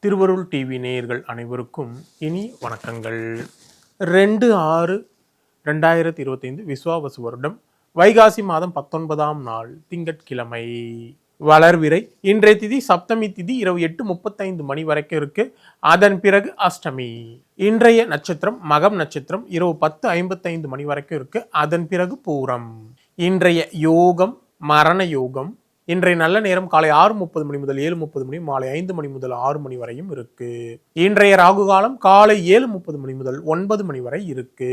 திருவருள் டிவி நேயர்கள் அனைவருக்கும் இனி வணக்கங்கள். ரெண்டு ஆறு ரெண்டாயிரத்தி இருபத்தைந்து விஸ்வாவசு வருடம் வைகாசி மாதம் பத்தொன்பதாம் நாள் திங்கட்கிழமை. வளர்விரை இன்றைய திதி சப்தமி திதி இரவு எட்டு முப்பத்தைந்து மணி வரைக்கும் இருக்கு. அதன் பிறகு அஷ்டமி. இன்றைய நட்சத்திரம் மகம் நட்சத்திரம் இரவு பத்து ஐம்பத்தைந்து மணி வரைக்கும் இருக்கு. அதன் பிறகு பூரம். இன்றைய யோகம் மரண யோகம் இன்றைய நல்ல நேரம் காலை ஆறு முப்பது மணி முதல் ஏழு முப்பது மணி மாலை ஐந்து மணி முதல் ஆறு மணி வரையும் இருக்கு. இன்றைய ராகு காலம் காலை ஏழு முப்பது மணி முதல் ஒன்பது மணி வரை இருக்கு.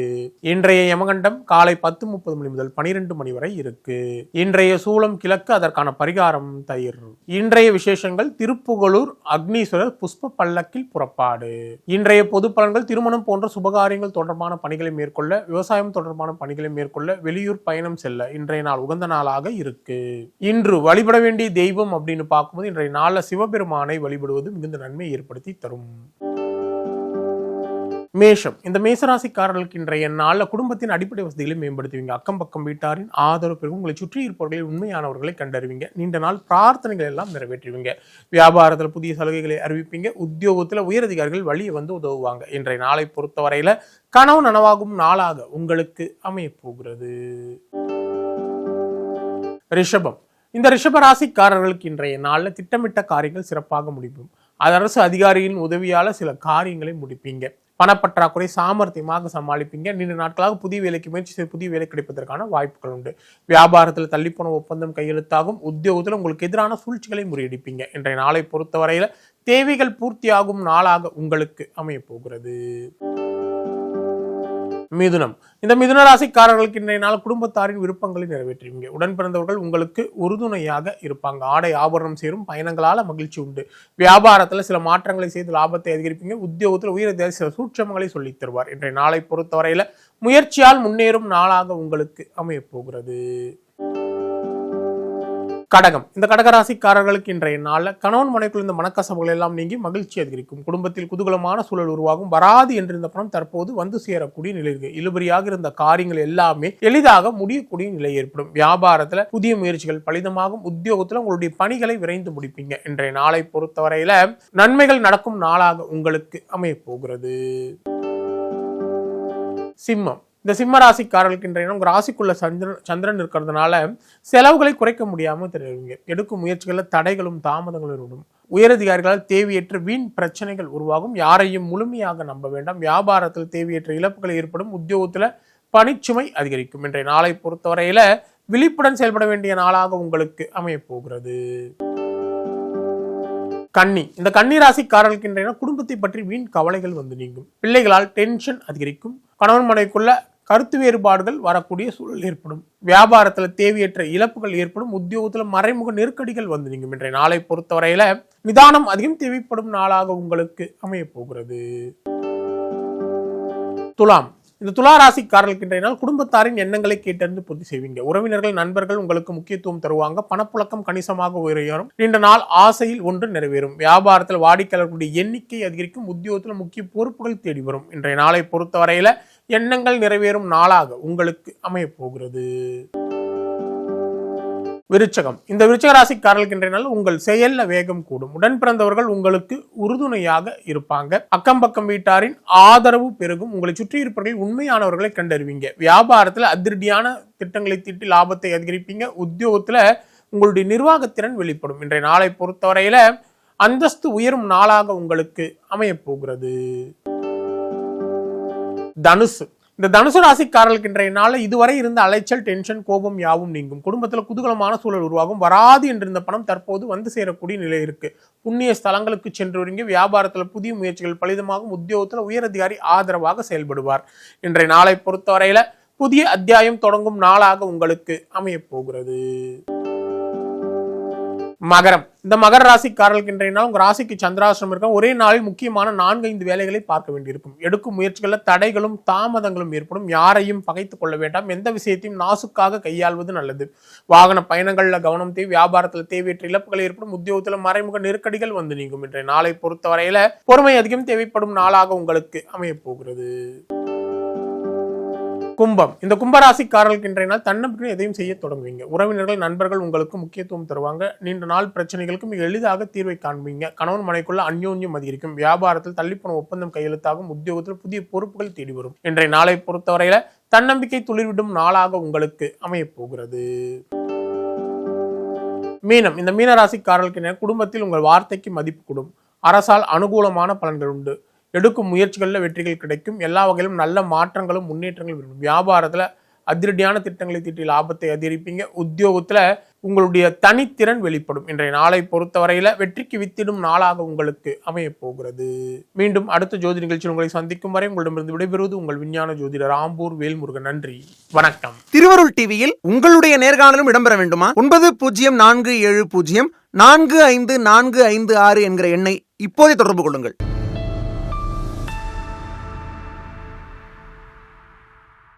இன்றைய யமகண்டம் காலை பத்து முப்பது மணி முதல் பனிரெண்டு மணி வரை இருக்கு. இன்றைய சூலம் கிழக்கு அதற்கான பரிகாரம் தயிர். இன்றைய விசேஷங்கள் திருப்புகலூர் அக்னீஸ்வரர் புஷ்ப பல்லக்கில் புறப்பாடு. இன்றைய பொது பலன்கள் திருமணம் போன்ற சுபகாரியங்கள் தொடர்பான பணிகளை மேற்கொள்ள விவசாயம் தொடர்பான பணிகளை மேற்கொள்ள வெளியூர் பயணம் செல்ல இன்றைய நாள் உகந்த நாளாக இருக்கு. இன்று வழி வழிபட வேண்டிய தெய்வம் அப்படின்னு பார்க்கும்போது இன்றைய நாளில் சிவபெருமானை வழிபடுவது மிகுந்த நன்மை ஏற்படுத்தி தரும். மேஷம். இந்த மேசராசிக்காரர்களுக்கு இன்றைய நாளில் குடும்பத்தின் அடிப்படை வசதிகளை மேம்படுத்துவீங்க. அக்கம் பக்கம் வீட்டாரின் ஆதரவு பெருகும் உங்களை சுற்றி இருப்பவர்களில் உண்மையானவர்களை கண்டறிவீங்க. நீண்ட நாள் பிரார்த்தனைகள் எல்லாம் நிறைவேற்றுவீங்க. வியாபாரத்தில் புதிய சலுகைகளை அறிவிப்பீங்க. உத்தியோகத்தில் உயரதிகாரிகள் வழியை வந்து உதவுவாங்க. இன்றைய நாளை பொறுத்தவரையில் கனவு நனவாகும் நாளாக உங்களுக்கு அமையப் போகிறது ரிஷபம். இந்த ரிஷபராசிக்காரர்களுக்கு இன்றைய நாளில் திட்டமிட்ட காரியங்கள் சிறப்பாக முடியும். அது அரசு அதிகாரியின் உதவியால் சில காரியங்களை முடிப்பீங்க. பணப்பற்றாக்குறை சாமர்த்தியமாக சமாளிப்பீங்க. நீண்ட நாட்களாக புதிய வேலைக்கு முயற்சி செய்து புதிய வேலை கிடைப்பதற்கான வாய்ப்புகள் உண்டு. வியாபாரத்தில் தள்ளிப்போன ஒப்பந்தம் கையெழுத்தாகும். உத்தியோகத்தில் உங்களுக்கு எதிரான சூழ்ச்சிகளை முறியடிப்பீங்க. இன்றைய நாளை பொறுத்தவரையில் தேவைகள் பூர்த்தியாகும் நாளாக உங்களுக்கு அமையப் போகிறது மிதுனம். இந்த மிதுன ராசிக்காரர்களுக்கு இன்றைய நாள் குடும்பத்தாரின் விருப்பங்களை நிறைவேற்றுவீங்க உடன் பிறந்தவர்கள் உங்களுக்கு உறுதுணையாக இருப்பாங்க. ஆடை ஆபரணம் சேரும் பயணங்களால் மகிழ்ச்சி உண்டு. வியாபாரத்தில் சில மாற்றங்களை செய்து லாபத்தை அதிகரிப்பீங்க. உத்தியோகத்தில் உயர் சில சூட்சமங்களை சொல்லித் தருவார். இன்றைய நாளை பொறுத்தவரையில் முயற்சியால் முன்னேறும் நாளாக உங்களுக்கு அமையப் போகிறது. கடகம். இந்த கடகராசிக்காரர்களுக்கு இன்றைய நாளில் கணவன் மனைக்குள் இந்த மனக்கசப்புகள் எல்லாம் நீங்கி மகிழ்ச்சி அதிகரிக்கும். குடும்பத்தில் குதூகலமான சூழல் உருவாகும். வராது என்றிருந்த பணம் தற்போது வந்து சேரக்கூடிய நிலை இருக்கு. இழுபறியாக இருந்த காரியங்கள் எல்லாமே எளிதாக முடியக்கூடிய நிலை ஏற்படும். வியாபாரத்துல புதிய முயற்சிகள் பலிதமாகும். உத்தியோகத்துல உங்களுடைய பணிகளை விரைந்து முடிப்பீங்க. இன்றைய நாளை பொறுத்தவரையில நன்மைகள் நடக்கும் நாளாக உங்களுக்கு அமைய போகிறது. சிம்மம். இந்த சிம்ம ராசிக்காரர்களுக்கு இன்றைய உங்க ராசிக்குள்ள சந்திரன் சந்திரன் இருக்கிறதுனால செலவுகளை குறைக்க முடியாமல் தெரிவிங்க எடுக்கும் முயற்சிகளில் தடைகளும் தாமதங்களும் இருக்கும் உயரதிகாரிகளால் தேவையற்ற வீண் பிரச்சனைகள் உருவாகும். யாரையும் முழுமையாக நம்ப வேண்டாம். வியாபாரத்தில் தேவையற்ற இழப்புகள் ஏற்படும். உத்தியோகத்தில் பணிச்சுமை அதிகரிக்கும். இன்றைய நாளை பொறுத்தவரையில விழிப்புடன் செயல்பட வேண்டிய நாளாக உங்களுக்கு அமையப்போகிறது. கன்னி. இந்த கன்னி ராசிக்காரர்களுக்கு இன்றைய குடும்பத்தை பற்றி வீண் கவலைகள் வந்து நீங்கும். பிள்ளைகளால் டென்ஷன் அதிகரிக்கும். கணவன் மனைக்குள்ள கருத்து வேறுபாடுகள் வரக்கூடிய சூழல் ஏற்படும். வியாபாரத்தில் தேவையற்ற இழப்புகள் ஏற்படும். உத்தியோகத்தில் மறைமுக நெருக்கடிகள் வந்து நீங்கும். இன்றைய நாளை பொறுத்தவரையில நிதானம் அதிகம் தேவைப்படும் நாளாக உங்களுக்கு அமைய போகிறது. துலாம். இந்த துலா ராசிக்காரர்களுக்கு இன்றைய நாள் குடும்பத்தாரின் எண்ணங்களை கேட்டறிந்து பூர்த்தி செய்வீங்க. உறவினர்கள் நண்பர்கள் உங்களுக்கு முக்கியத்துவம் தருவாங்க. பணப்புழக்கம் கணிசமாக உயரும். நீண்ட நாள் ஆசையில் ஒன்று நிறைவேறும். வியாபாரத்தில் வாடிக்கையாளர்களுடைய எண்ணிக்கை அதிகரிக்கும். உத்தியோகத்தில் முக்கிய பொறுப்புகள் தேடி வரும். இன்றைய நாளை பொறுத்தவரையில எண்ணங்கள் நிறைவேறும் நாளாக உங்களுக்கு அமைய போகிறது. விருச்சகம். இந்த விருச்சக ராசிக்காரர்களுக்கு இன்றைய நாள் உங்கள் செயல்ல வேகம் கூடும். உடன் பிறந்தவர்கள் உங்களுக்கு உறுதுணையாக இருப்பாங்க. அக்கம் பக்கம் வீட்டாரின் ஆதரவு பெருகும். உங்களை சுற்றி இருப்பவர்கள் உண்மையானவர்களை கண்டறிவீங்க. வியாபாரத்துல அதிரடியான திட்டங்களை தீட்டி லாபத்தை அதிகரிப்பீங்க. உத்தியோகத்துல உங்களுடைய நிர்வாகத்திறன் வெளிப்படும். இன்றைய நாளை பொறுத்தவரையில அந்தஸ்து உயரும் நாளாக உங்களுக்கு அமையப் போகிறது. தனுசு. இந்த தனுசு ராசிக்காரர்களுக்கு இன்றைய நாள் இதுவரை இருந்த அலைச்சல் டென்ஷன் கோபம் யாவும் நீங்கும். குடும்பத்தில் குதூகலமான சூழல் உருவாகும். வராது என்றிருந்த பணம் தற்போது வந்து சேரக்கூடிய நிலை இருக்கு. புண்ணிய ஸ்தலங்களுக்கு சென்று வருங்க வியாபாரத்தில் புதிய முயற்சிகள் பலிதமாகும். உத்தியோகத்தில் உயரதிகாரி ஆதரவாக செயல்படுவார். இன்றைய நாளை பொறுத்தவரையில புதிய அத்தியாயம் தொடங்கும் நாளாக உங்களுக்கு அமையப் போகிறது. மகரம். இந்த மகர ராசிக்காரர்களுக்கு இன்றைய நாள் உங்க ராசிக்கு சந்திராசிரம் இருக்கும். ஒரே நாளில் முக்கியமான நான்கு ஐந்து வேலைகளை பார்க்க வேண்டியிருக்கும். எடுக்கும் முயற்சிகளில் தடைகளும் தாமதங்களும் ஏற்படும். யாரையும் பகைத்துக் கொள்ள வேண்டாம். எந்த விஷயத்தையும் நாசுக்காக கையாள்வது நல்லது. வாகன பயணங்களில் கவனம் தேவை. வியாபாரத்தில் தேவையற்ற இழப்புகள் ஏற்படும். உத்தியோகத்தில் மறைமுக நெருக்கடிகள் வந்து நீங்கும். இன்றைய நாளை பொறுத்தவரையில பொறுமை அதிகம் தேவைப்படும் நாளாக உங்களுக்கு அமையப் போகிறது. கும்பம். இந்த கும்பராசிக்காரர்களுக்கு இன்றைய நாள் தன்னம்பிக்கை எதையும் செய்ய தொடங்குவீங்க. உறவினர்கள் நண்பர்கள் உங்களுக்கு முக்கியத்துவம் தருவாங்க. நீண்ட நாள் பிரச்சனைகளுக்கு மிக எளிதாக தீர்வை காண்பீங்க. கணவன் மனைக்குள்ள அந்யோன்யம் அதிகரிக்கும். வியாபாரத்தில் தள்ளிப்போன ஒப்பந்தம் கையெழுத்தாகும். உத்தியோகத்தில் புதிய பொறுப்புகள் தேடி வரும். இன்றைய நாளை பொறுத்தவரையில தன்னம்பிக்கை துளிர்விடும் நாளாக உங்களுக்கு அமையப் போகிறது. மீனம். இந்த மீனராசிக்காரர்களுக்கு குடும்பத்தில் உங்கள் வார்த்தைக்கு மதிப்பு கூடும். அரசால் அனுகூலமான பலன்கள் உண்டு. எடுக்கும் முயற்சிகளில் வெற்றிகள் கிடைக்கும். எல்லா வகையிலும் நல்ல மாற்றங்களும் முன்னேற்றங்களும் இருக்கும். வியாபாரத்தில் அதிரடியான திட்டங்களை தீட்டி லாபத்தை அதிகரிப்பீங்க. உத்தியோகத்தில் உங்களுடைய தனித்திறன் வெளிப்படும். இன்றைய நாளை பொறுத்தவரையில் வெற்றிக்கு வித்திடும் நாளாக உங்களுக்கு அமையப் போகிறது. மீண்டும் அடுத்த ஜோதி நிகழ்ச்சியில் உங்களை சந்திக்கும் வரை உங்களிடமிருந்து விடைபெறுவது உங்கள் விஞ்ஞான ஜோதிடர் ராம்பூர் வேல்முருகன். நன்றி. வணக்கம். திருவருள் டிவியில் உங்களுடைய நேர்காணலும் இடம்பெற வேண்டுமா? ஒன்பது பூஜ்ஜியம் நான்கு ஏழு பூஜ்ஜியம் நான்கு ஐந்து நான்கு ஐந்து ஆறு என்கிற எண்ணை இப்போதே தொடர்பு கொள்ளுங்கள்.